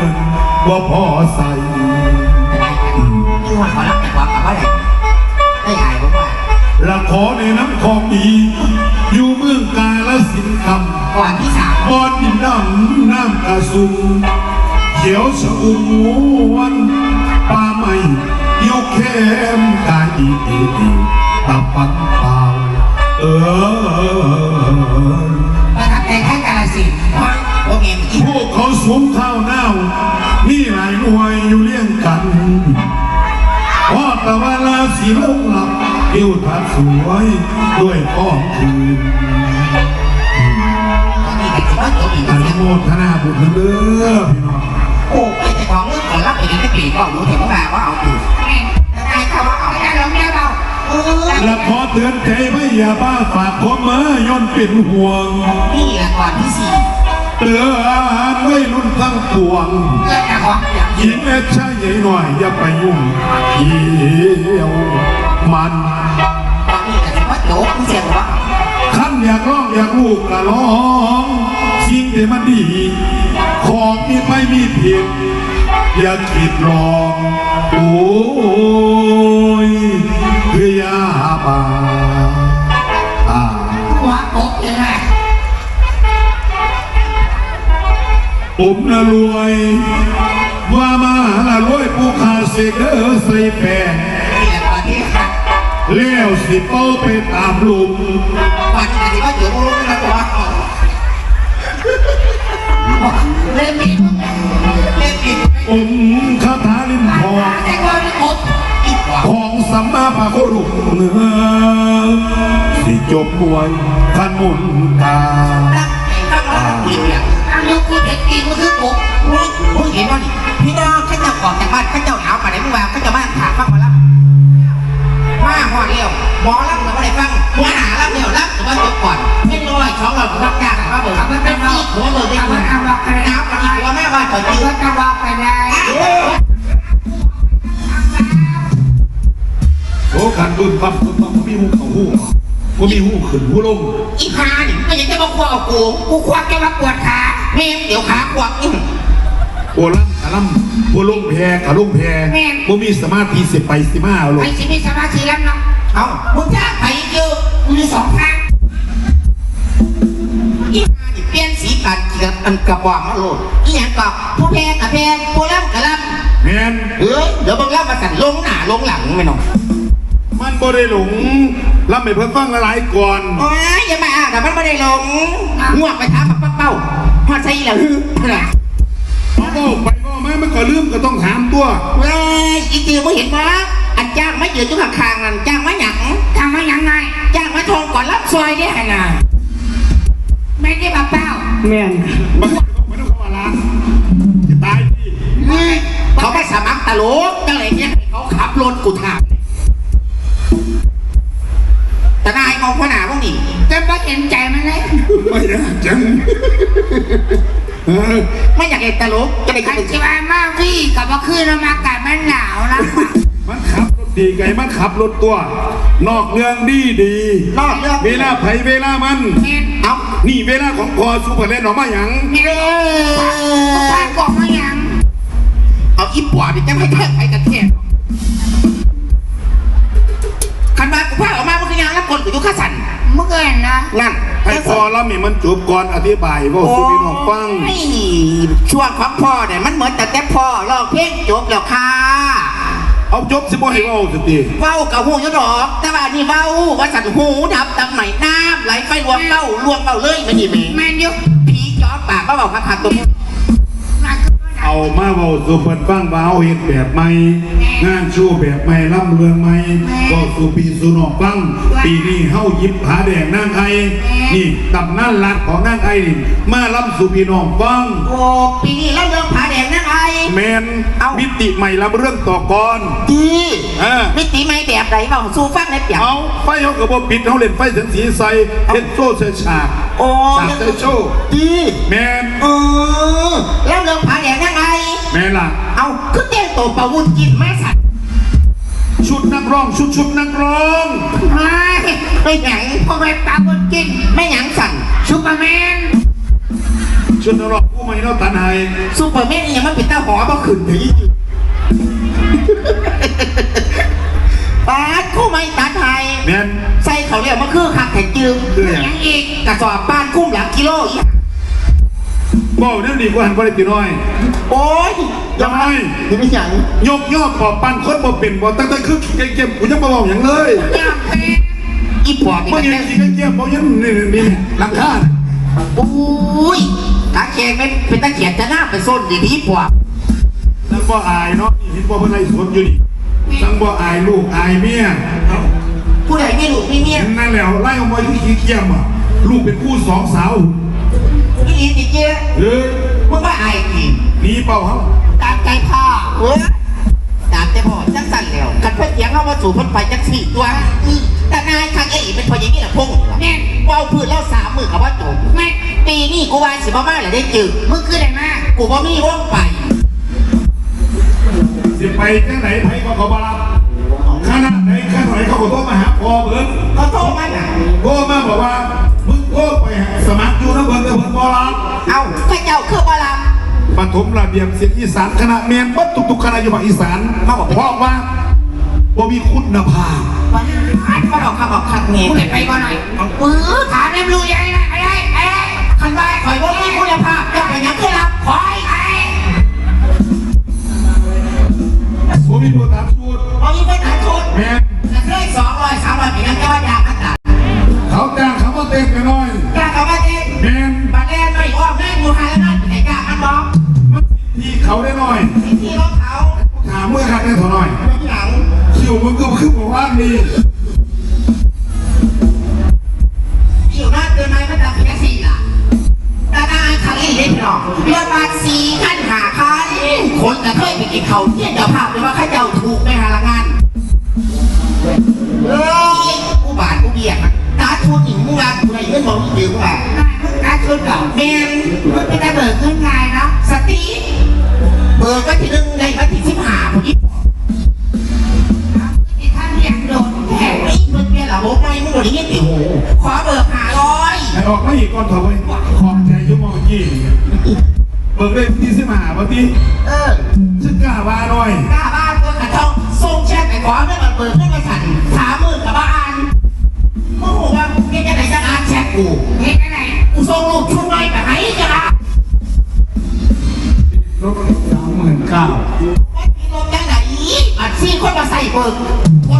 งินว่าพอใส่นี่ว่าขอรับแต่ความกับว่าอะไรได้อายผมว่าละขอในน้ำของดี อยู่เมืองกาลสินธุ์คำก่อนที่สามบอนดินน้ำน้ำกระสุมเขียวชะอุ่มวนป่าไม้ยกเข้มกายดีดีดีตับปังเปล่าเออ วกเขาสวมข้าวหน้านี่หลายหน่วยอยู่เลี้ยงกันพ่อตะวันลาสีลงหลับเอวทัดสวยด้วยก้องคืนตอนนี้แต่ถือว่าตัวอีกอนุโมทนาบุญเด้อพี่น้องโอ้ไปแต่ของเรื่องขอรับไปกันได้ปีก็รู้ถึงว่าว่าเอาอยู่แต่ได้เขาว่าเอาได้เราไม่เราเออและขอเตือนใจไม่อย่าบ้าฝากความเมื่อย่อนเป็นห่วงนี่แหละก่อนที่สี่ เตือนไว้รุ่นทั้งปวงเพื่อนจะของอย่างหญิงแม่ชายใหญ่หน่อย อย่าไปยุ่งเกี่ยวมันตอนนี้แต่ถือยาท่านอยากร้องอยากลูกก็ร้องสิ่งที่มันดี ของมีไม่มีผิดอย่าคิดลองโอ้ยเพื่อยาบา ผมนะรวย ว่ามาละรวยผู้ขาเสกเด้อใส่แป้งนี่แหละก่อนที่ค่ะแล้วสิเป้าไปตามลุมก่อนที่จะว่าเดี๋ยวรู้นะตัวเล่นผิดเล่นผิดผมคาถาลิมทองแต่ก็ไม่ครบของสัมมาปะโครุเนื้อสิจบมวยขันมุนตา กูเด็กกินกูคือกมึงเห็นว่านี่พี่น้องข้าเจ้าออกจากบ้านข้าเจ้าหนาวมาไหนมื่อวานข้าเจ้าบ้านขาฟังมาแล้วมาห่อเดียวหมอรับแต่ไม่าได้ฟังหัวหนารับเดียวรับแต่ว่าจบก่อนไม่ร้อยสองร้อยรับยากมาเบิกมันเป็นที่หัวเบิกได้หัวหนาวกับอีหัวแม่บ้านถอยตีก็จะว่าไปได้โอ้ขันบึ้มปั๊บบึ้มปั๊บบ่มีหูเขาหูบ่มีหูขึ้นหูลงอีพานี่ไม่ยังจะมาควักเอากูกูควักแกมาปวดขา แม่เดี๋ยวขาควักอื้อโบลัมกะลัมโบลงแพกะลงแพบ่มีสมาธิสิไปสิมาเอาลงไอ้สิมีสมาธิแล้วเนาะเอามึงจะไปเยอะมีสองทางอีพานี่เปลี่ยนสีกันเกียบอันกระบอกมาโหลดอีหยังก็ผู้แพ้กับแพ้ผู้ล่ำกับล่แม่นำเอ้ยเดี๋ยวบางล่ำมาสั่นลงหน้าลงหลังไม่น้องมันบ่ได้หลงลำให้เพิ่นฟังหลายๆก่อนโอ้ยอย่ามาอ่านแต่มันไม่ได้ลงงวกไปถามปักปักเป้า พอใช่แล้วฮึน่ะเอาเว้าไปเว้ามามันก็ลืมก็ต้องถามตัวเว้ยอีจือมึงเห็นปะอันจ้างมายืนจุกข้างๆนั่นจ้างมาหยังจ้างมาหยังไงจ้างมาทองก่อนรับซอยได้ไงน่ะไม่ได้มาเป้าแม่นมันก็ต้องไปต้องเข้ามาล้างจะตายดิเขาไม่สมัครตลกจังไรเนี่ยเขาขับรถกูถามแต่นายมองขนาดพวกนี้ จะไม่เห็นใจมันเลย ไม่ยากจังเออไม่อยากเห็นตลกจะได้คักินนที่ว่ามาพี่กับว่าคืนเรามากาศมันหนาวแล้วมันขับรถดีไงมันขับรถตัว นอกเรื่องดีดีนอกเรื่องเวลาไผเวลามัน เห็นเอานี่เวลาของพอสุภาเล่นออกมาหยังไม่รู้พาบอกมายัง เอาอีปวดจะไม่แทกไปกันแทกคันมากูพาออกมาเมื่อกี้ยังแล้วคนกูยุคสัน เมื่อกี้นะนั่นให้พอแล้วมีมันจูบก่อนอธิบายว่าสุพี่น้องฟังโอ้ยช่วงของพ่อเนี่ยมันเหมือนแต่แต่พ่อร้องเพลงจบแล้วค่ะ เอาจบสิบ่ให้เว้าสติเว้ากับหูอยุดอก แต่ว่านี่เว้าว่าสัตว์หูดับตังไหนน้ำไหลไฟลวงเล่าลวงเล่าเลยไม่ดีไหมแมนยูผีจอปากก็บอกคักๆตัวนี้มาคือว่า เอามาเว้าสู่เพิ่นฟังว่าเอาเฮ็ดแบบใหม่งานชูแบบใหม่ล่ำเรืองใหม่ก็สู่ปีสู่น้องฟัง ปีนี้เฮาหยิบผาแดงนางไอนี่ตำนานรักของนางไอนี่มาล่ำสู่พี่น้องฟังโอ้ปีนี้แล้วเรื่องผาแดงนั่นไงแมนเอ้ามิมิติใหม่รับเรื่องต่อก่อนดีเออมิติไม่ แบบไหนเปล่าสู้ฟังในเปียกเอาไฟเขากับว่าปิดเขาเล่นไฟสันสีใสเล่นโซ่เสฉากโอ้ฉากเซโชว์ดีแมนเออแล้วเรื่องผาแดงนั่นไงแมนล่ะเอาคือเต้นตัวประวุ้นกินไม่สัตว์ชุดนักร้องชุดชุดนักร้องไม่ไม่หยังพอไปปลาบนกินไม่หยังสั่นซูเปอร์แมนชุดนรกผู้ไม่เนาะตันไห้ซูเปอร์แมนนี่ยังมันเป็นตาหอบ่ขึ้นถึงอีก ปาดคู่ไม่ตัดไทยแม่นใส่เขาเรียกมันคือขักแข็งจืมคือหยัง ยังอีกกระสอบบ้านคุ้มหลังกิโลอีกบอกเรื่องนี้กูหันบริติน้อย โอ้ยทำไม ยังไม่หยังยกยอดปอบปันคนบ่เป็นบ่ตั้งแต่คือเก็บกูยังบ่บอกอย่างเลยอยากเป็นอีปอบอีเมื่อกกี้แต่กินเก็บบอกยังนี่นี่หลังคาอุ้ยตาแขงเป็นเป็นตาเขียนจะหน้าไปส้นดีดีปอบทั้งบ่อายเนาะนี่เห็นบ่เพิ่นไล่สวนอยู่นี่ ทั้งบ่อายลูกอายเมียเอ้าผู้ใดไม่รู้ไม่เมียนั่นแหละไล่ออกมาที่ขี้เกียจอะลูกเป็นคู่สองสาวอีอีจิเจ้เฮ้ยมึงว่าอายกี่หนีเปล่าเขาตามใจพ่อเฮ้ยตามใจพ่อจังสั่นแล้วกันเพื่อนเถียงเข้ามาสู่เพ้นไปจังสี่ตัวอือแต่นายคังเอ้ยเป็นพออย่างนี้แหละพงแม่นว่าวพื้นแล้วสามมือกับว่าจบแม่นปีนี้กูว่าสิบ้ามาเลยได้จืดมึงคือไหนมากูว่ามีว่องไป สิไปจังไหนไผก็เขาบ่รับขนาดไหนขนาดไหนเขาก็โทรมาหาพ่อเบิ่งเขาโทรมาหนาโทรมาบอกว่ามึงโทรไปสมัครอยู่นะเบิ่งแต่เบิ่งบ่รับเอ้าข้าเจ้าคือบาลามปฐมระเบียบเสียงอีสานคณะเมียนบัดทุกๆคณะอยู่ภาคอีสานมาบอกเพราะว่าบ่มีคุณภาพอันมาบอกข้าบอกคักเงี้มึงเห็นไปก่อนหน่อยปื้อถามได้รู้ยังไงอะไรอะไร เหรอบอกไม่มึงหมดนี้ติหูขอเบิกห้าร้อยไอ้ออกมาอีกก่อนเถอะเว้ยขอบใจยุ่งมองยี่เบิกได้ที่สิมาหาวันที่เออฉันกล้าว่าหน่อยกล้าบ้านตัวกระทองส่งแชทไปขอเงินมันเบิกเงินมาสั่นสามหมื่นกับบ้านมึงบอกว่ามึงจะไหนจะอ่านแชทกูเห็นอะไรกูส่งรูปชุดไว้ไปให้จ้าลดสามหมื่นเก้าไม่มีลมยังไงอัดซี่คนมาใส่เบิกคน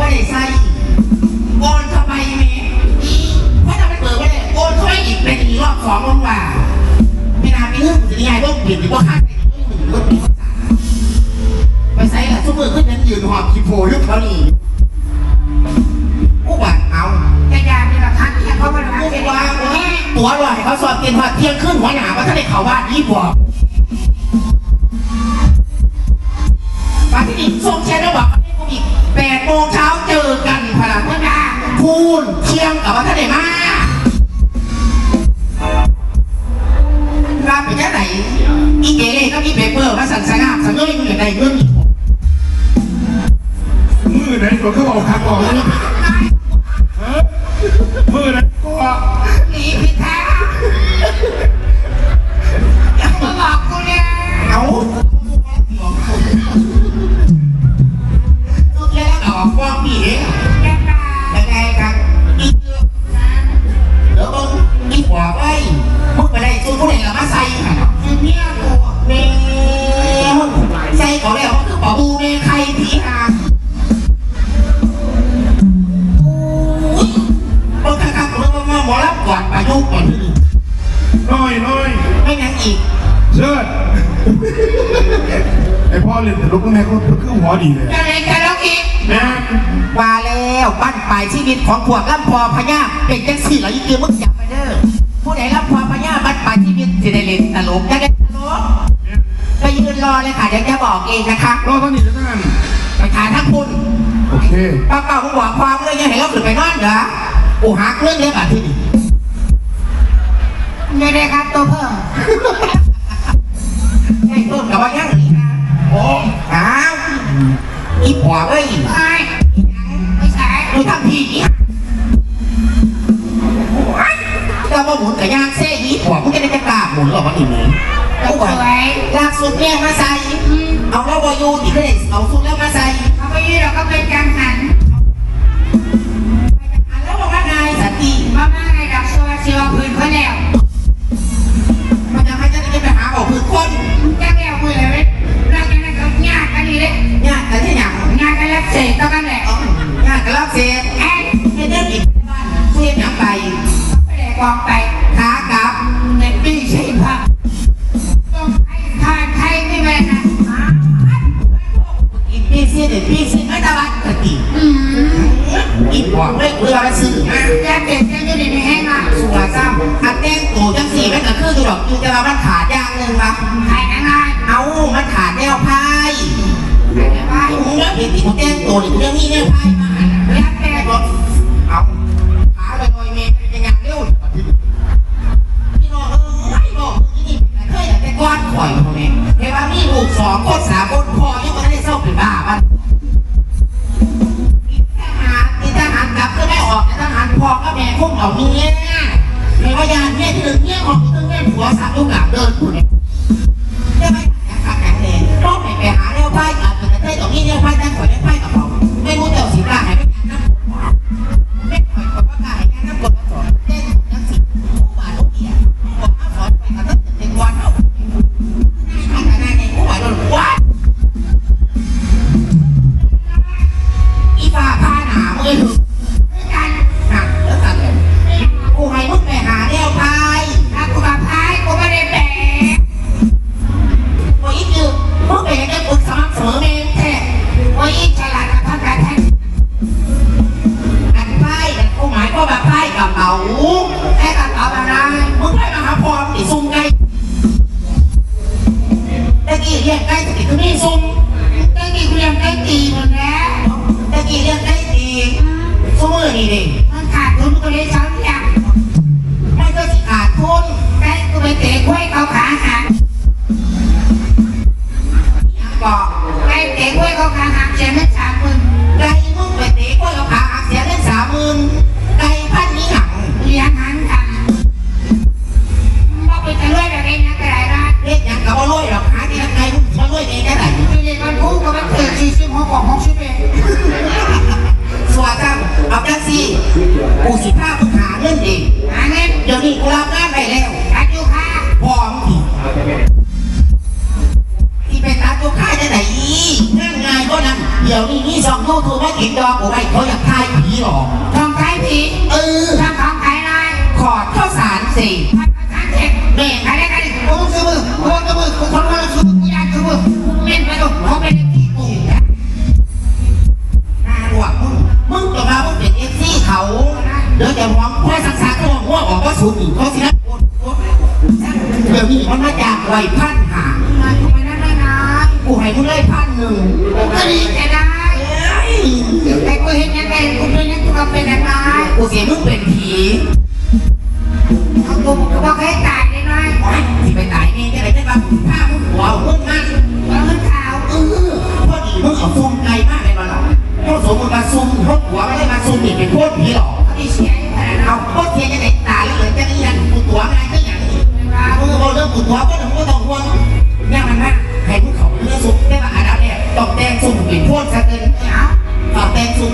ว่าได้ใส่โอนทำไมเมเพราะถ้ามันเบิกไม่ได้โอนเข้าไปอีกเป็นอีกรอบสองลงว่าไม่นานมีเรื่องกูจะไงต้องเปลี่ยนหรือว่าคาแต่งเรื่องหนึ่งรถมีภาษาไปใส่ละทุกมือขึ้นยังยืนหอบคีโพยุคเขานี่กูบัดเอาจะยามีหลักฐานที่เขาไม่ได้กูเสร็จว่าว่าตัวลอยเขาสอบเตียนหัดเที่ยงขึ้นหัวหนาว่าถ้าได้เขาบ้านยี่บอกมาที่นี่ อีเกเรก็มีเปเปอร์มาสั่นสงาบสั่นเอ้ยมึงอย่างไรเรื่องนี้มือไหนก็คือบอกคำบอกเลยเฮ้ยมือไหนก็หนีผิดทางมา ก่อนประยุกต์ก่อนน้อยน้อยไม่งั้นอีกเชิดไอพ่อเล่นแต่ลูกแม่ก็คือหัวดีเลยจะเล่นกันแล้วอีกแม่ว่าแล้วบ้านปลายชีวิตของพวกลำพอพญาเป็นจังสี่เหรอยี่คือมึงจับไปเด้อผู้ใดลำพอพญาบ้านปลายชีวิตสิได้เล่นตลกจะได้ตลกไปยืนรอเลยค่ะเดี๋ยวจะบอกเองนะคะรอตอนนี้จะนั่นไปถ่ายทั้งคุณโอเคป้าเก่ามึงบอกความเลยยังเห็นเราขึ้นไปนอนเหรอโอ้หักเรื่องเล็กอะที่นี่ ไม่ได้ครับตัวเพิ่มไอ้ต้นกับว่ายังนี่นะโอ้อ้าวอีผัวเอ้ยไอ้ไม่ใช่ดูทำพี่อีว่าหมุนกับยางเซ่ยีหัวมึงจะได้จะกล้าหมุนหรอวะอีหมูกูบอกสวยลากสุดเนี่ยมาใส่เอาแล้วบอยูอีกเลยเอาสุดแล้วมาใส่เขาไปยืดเราก็เป็นกังหัน มันมีทหารมีทหารกลับก็ได้ออกแต่ทหารพอก็แม่คุ้มเอาเมียมีพยานเมียถึงเมียอองที่หนึ่งเมียผัวสามลูกหลับเดินอยู่เนี่ยได้ไหมขาดแข็งแรงต้องไปหาแนวไพ่อาจจะได้ตรงนี้แนวไพ่ตั้งข่อยแนวไพ่ เรียกไก่ตะกี้ก็มีซุ่มได้กี่เรียนได้ตีหมดแล้วตะกี้เรียกได้ดีสมือนี่ดิมันขาดทุนกูเลยสองอย่างไม่ก็สิขาดทุนได้กูไปเตะกล้วยเขาขาหักยังก็ได้เตะกล้วยเขาขาหักเสียไม่สามหมื่ สิกูสิพามึงหาเงินเองหาเงินเดี๋ยวนี้กูรับงานไปแล้วอายุค่ะพร้อมทีที่ไปตัดตัวค่ายได้ไหนงานง่ายก็นั่นเดี๋ยวนี้นี่สองยูทูบมาติดดอกกูไว้เขาอยากทายผีหรอกทองไทยผีเออทองของไทยลายขอดข้าวสารสี่พันประสานเจ็ดเบรกอะไรกันกูซื้อมือกูซื้อมือกูคนละซื้อมือกูอยากซื้อมือกูเล่นไปดูเขาเป็น เดี๋ยวจะมองพ่อสักสักก็มองว่าออกว่าสูงอีกเขาสินะเดี๋ยวนี้มันมาจากไหวพันหามาอยู่ไปนั่นได้นะกูให้มึงได้พันหนึ่งก็ดีแต่ได้แต่กูเห็นยังไงกูเป็นยังกูก็เป็นยังไงกูเสียมึงเป็นผีเอากูกูบอกให้ตายได้ไหมโอ๊ยสิไปตายเองจะได้ได้บ้างฆ่ามึงหัวมึงมันมันขาวเออพอดีมึงเอาซุ่มไกลมากเลยมาหรอกเจ้าสมมึงมาซุ่มรถหัวไม่ได้มาซุ่มนี่เป็นพวกผีหรอก อีเสียอยู่ขนาดนั้นเอาเทียจะได้ตายแล้วเลือจะได้ยันกูตัวไงก็อย่างนี้มึงบอกเรื่องกูตัวก็ต้องก็ต้องห่วงนี่ยมันนะให้มึงเขาเรื่องซุ่มได้มาอาดับเนี่ยตองแดงซุ่มเป็นพวกซะเกินเอาตอบแดงสุ่ม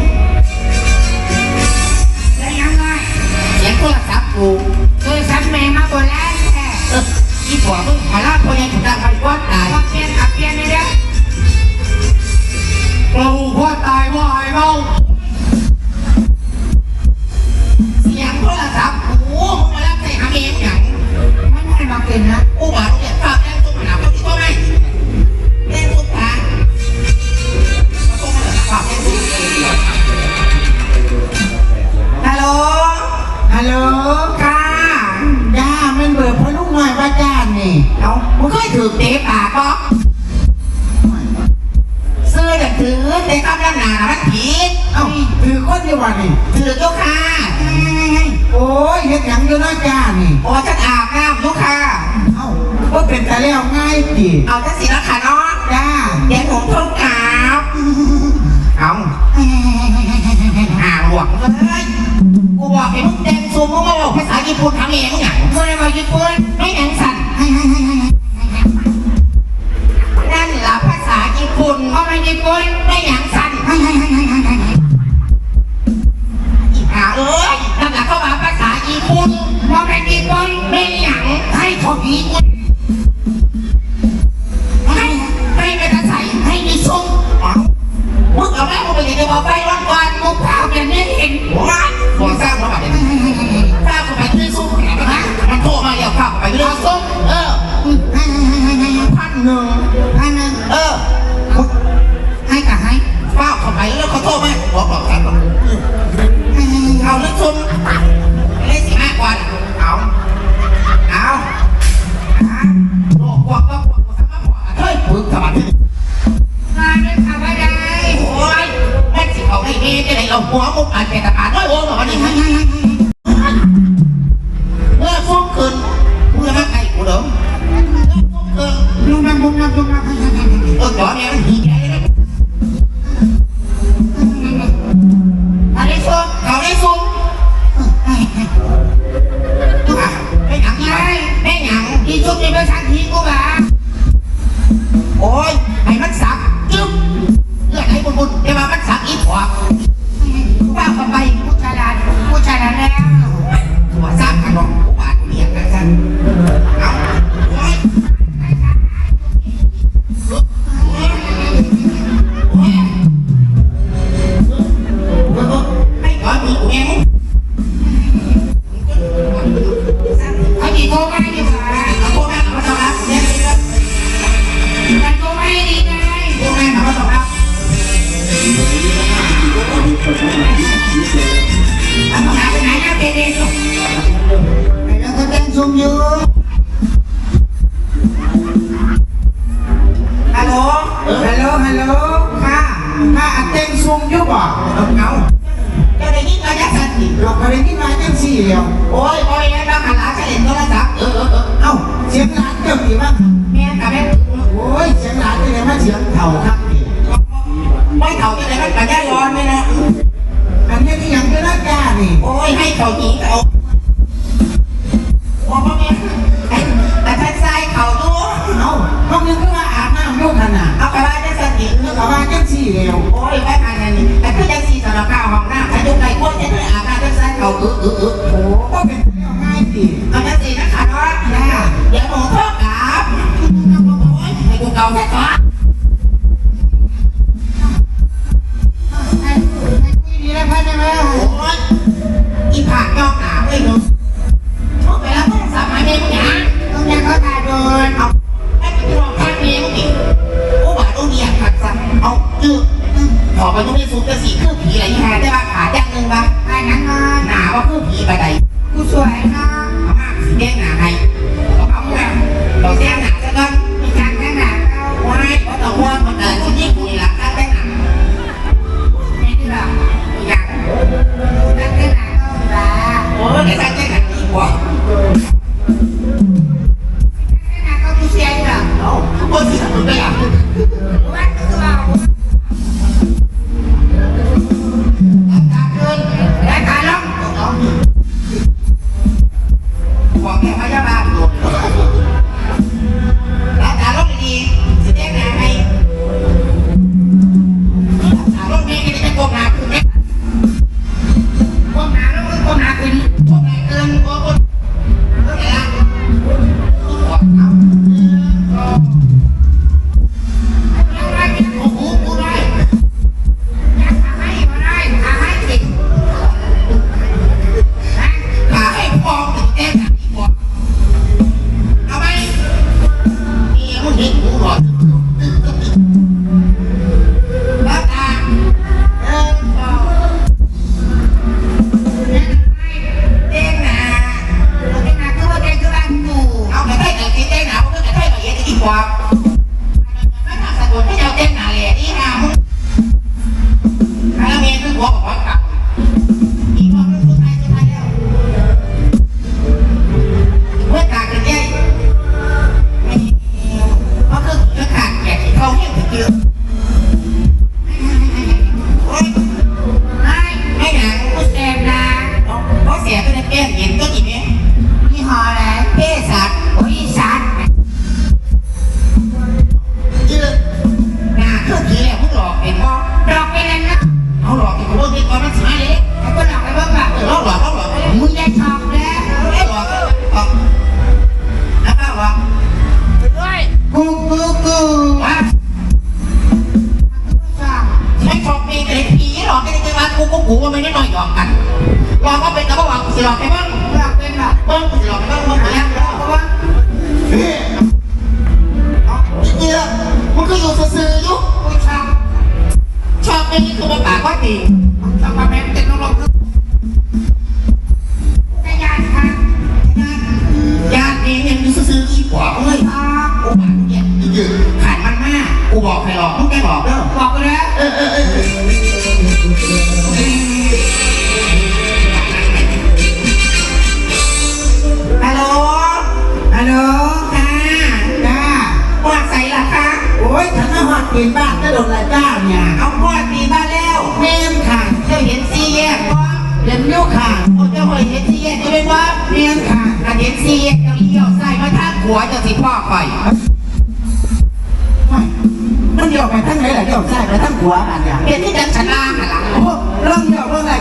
ยกั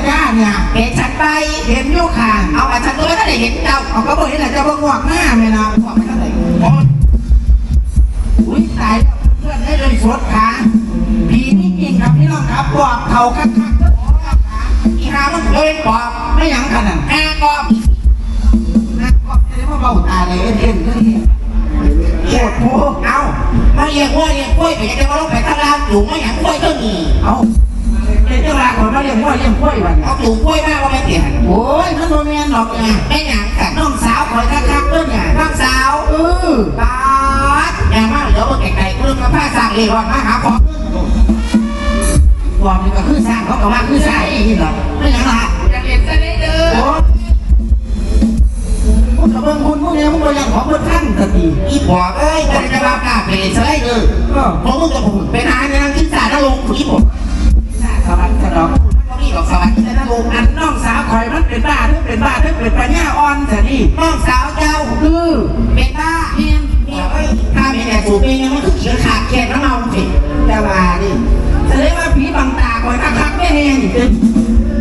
ด้าเนี่ยเห็นฉันไปเห็นอยู่ค่ะ เอาอันฉันตัวไม่ได้เห็นเจ้าเอาก็บอกนี่แหละจะบอกงอกหน้าแม่นะบอกไปเท่าไหร่อุ้ยตายเพื่อนได้เลยสดขาผีนี่จริงครับพี่น้องครับปอบเขาคักคักอีหามันเคยปอบไม่ยังขนาดแอร์ปอบนะปอบจะได้มาเบาตาเลยเอ็นเอ็นก็นี่โคตรโพเอามาเรียกว่าเรียกกล้วยไปจะมาลงไปข้างล่างอยู่ไม่ยากกล้วยก็มีเอา เจ้าลาก่อนมาเลี้ยงว่าเลี้ยงกล้วยวันเนี่ยเอาอยู่กล้วยมากว่าไม่เปลี่ยนโอ้ยมันโมเมนหรอกเนี่ยไม่หยังกันน้องสาวคอยคักๆด้วยเนี่ยน้องสาวเออปาดอย่างมากเดี๋ยวมาไกลๆเรื่องกระพ้าสั่งเลยว่ามาหาของปอบนี่ก็คือสร้างเขาก็ว่าคือสร้างนี่หรอกไม่หยังละจะเรียนซะได้เด้โอ้อมึงกับเบิ่งคุณมึงเนี่ยมึงก็ยังของมึงท่านตะกี้อีปอบเอ้ยจะจะมากล้าไปเรียนซะได้เด้อก็เพราะมึงกับผมเป็นอาในนางที่สาดลงผีผม เป็นปัญญาอ่อนแต่นี่น้องสาวเจ้าคือเป็นบ้าเมียนเมียเอ้ยถ้ามีแต่สูบเองมันคือเขียขาดแขนน้ำเมาสิจะว่าดิแสดงว่าผีบังตาคอยคักไม่แห้งจริง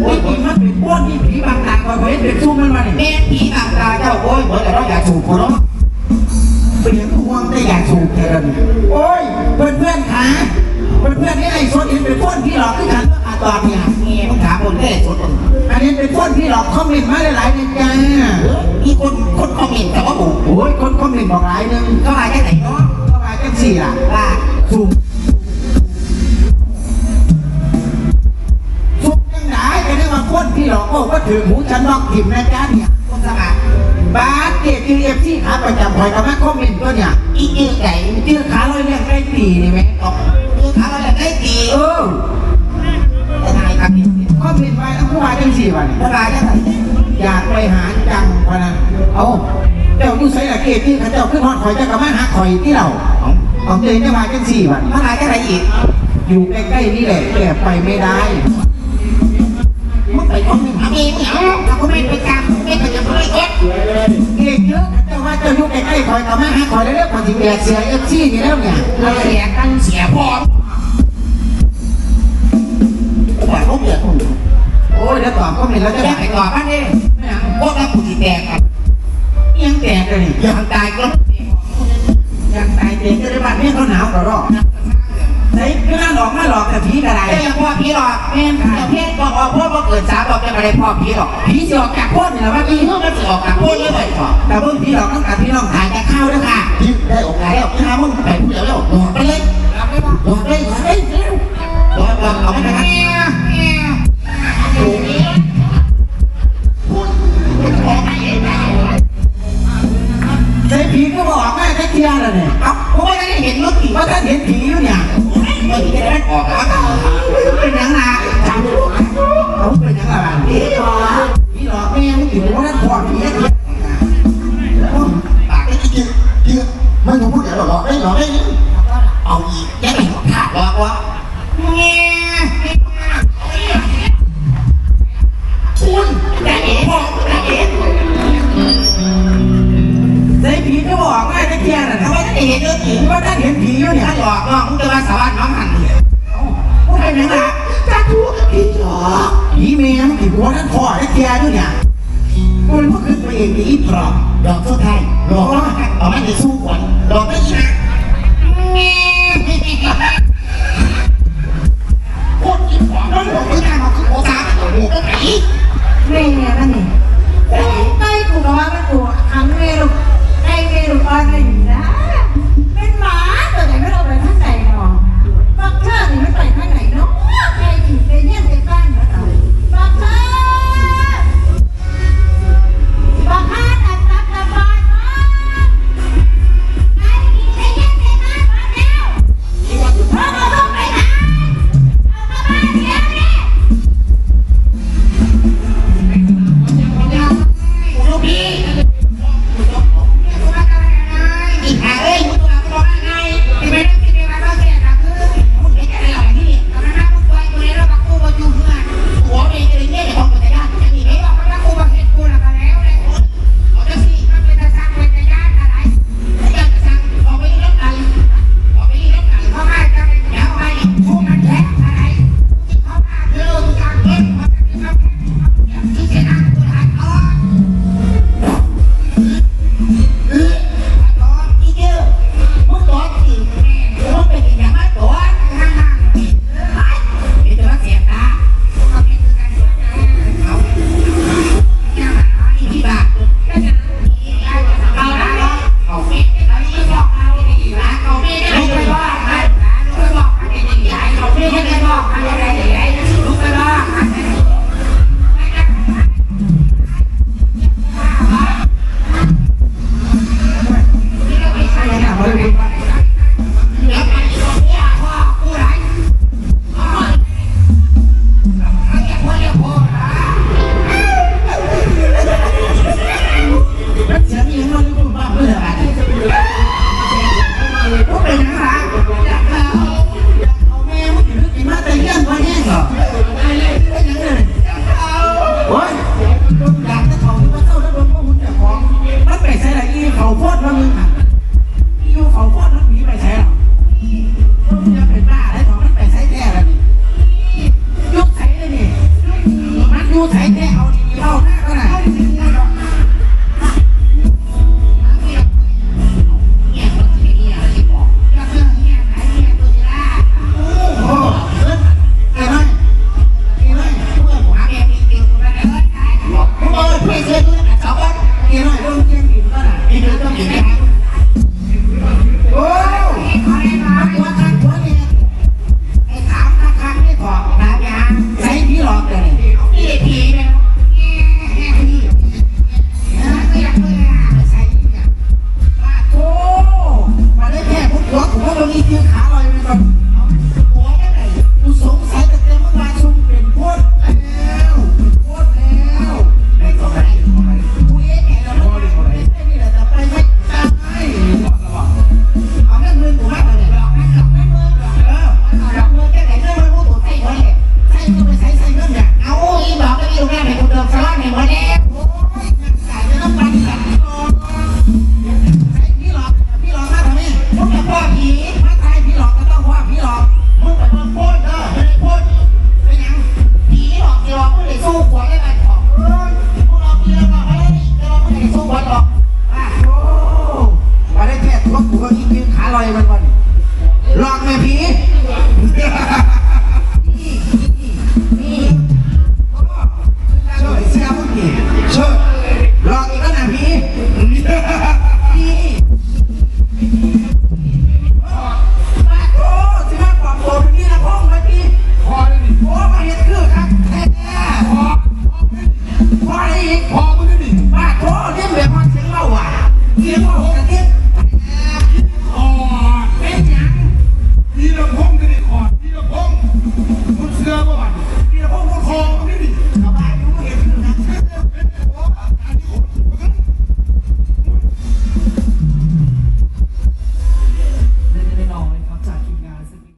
โอ้ยผีมันเป็นพวกที่ผีบังตาคอยคอยเป็นซุ่มมันมาเนี่ยเมียผีบางตาเจ้าโอ้ยเหมือนกับเราอยากสูบคนเนาะเป็นอย่างห่วงได้อยากสูบเท่านั้นโอ้ยเพื่อนเพื่อนๆขาเพื่อนเพื่อนนี่ไอ้โซนเห็นเป็นพวกที่หลอกขึ้นกัน ตอนเนี่ยเมียมึงถามคนแค่สุดคนอันนี้เป็นพวกที่หลอกคอมเมนต์มาหลายๆในจ้ามีคนคนคอมเมนต์แต่ว่าผมโอ้ยคนคอมเมนต์บอกหลายหนึงก็มาแค่ไหนเนาะก็มาจังสี่ล่ะว่าสูบสูบยังไงก็ได้มาพ่นพี่หลอกโอ้ก็ถือหูฉันนอกถิ่มนะจ๊ะเนี่ยคนสมัครบาสเกตทีเอฟซีขาประจำคอยกับแม่คอมเมนต์ตัวเนี่ยอีจืดไหนชื่อขาลอยเรียงใกล้ปีนี่ไหมตกคือถามอะไรได้ดีเออ นต์ไว้แล้วผู้ว่าจังสี่วันเวลาแค่ไหนอยากไปหาจังพะนะเอาเจ้าอยู่ไสละเกตที่เขาเจ้าขึ้นฮอดคอยเจ้ากับมาหาคอยที่เราเอาเจนจะมาจังสี่วันเวลาแค่ไหนอีก อยู่ใกล้ๆนี่แหละแต่ไปไม่ได้มึงไปคนหนึ่งทำเองเหรอถ้าเขาไม่ไปกลางไม่ไปจะไม่เอ็ดเกตเยอะเจ้าว่าเจ้าอยู่ใกล้ๆคอยกับมาหาคอยแล้วเรียกว่าสิแบกเสียเอฟซีนี่แล้วเนี่ยเราเสียกันเสียพร้อมว่าเขาเดือดคนโอ้ยเดี๋ยวตอบคอมเมนต์แล้วจะจะได้ไปต่อบ้านนี่พวกเราผู้ที่แตกกันยังแตกเลยนี่ยังตายก็ยังตายเด็กก็ได้บ้านเมียเขาหนาวกระรอกไหนก็น่าหลอกมาหลอกแต่ผีกระไรแต่ยังพ่อผีหรอกแม่แต่เพี้ยนบอกว่าพ่อเกิดสามบอกจะไม่ได้พ่อผีหรอกผีสิออกจากพ้นนี่แหละว่าอีพี่เมื่อมันจะออกจากพ่อเลยไปต่อแต่เบิ่งผีหลอกต้องการพี่น้องถ่ายแต่ข้าวด้วยค่ะยิ้มได้ออกมาแล้วถ้ามึงไปผู้เดียวแล้วหลอกไปเลยหลอกเลยหลอกเลยหลอกหลอกเอาไปกัน เห็นผีอยู่เนี่ยมันจะได้ออกแล้วเป็นยังไงเขาเป็นยังไงบ้างผีหลอกผีหลอกแม่ไม่ถึงว่าท่านพอผีเทียนปากได้ยืดยืดมันอยู่ผู้เดียวหลอกได้หลอกได้เอาอีกยังไม่ขาดหลอกวะ มียังกี่หัวท่านพ่อท่านแกด้วยเนี่ยมันก็คือตัวเองดีปลอบดอกสุดท้ายดอกว่าเอาไม่ได้สู้ขวัญดอกไม่ชนะโคตรกินหัวมันหัวคือการของคือหัวตาหัวหมูก็ไหนแม่เนี่ยนั่นเองไปถูกแล้วว่ามันถูกทำไม่รู้ไอ้ไม่รู้อะไร Gracias.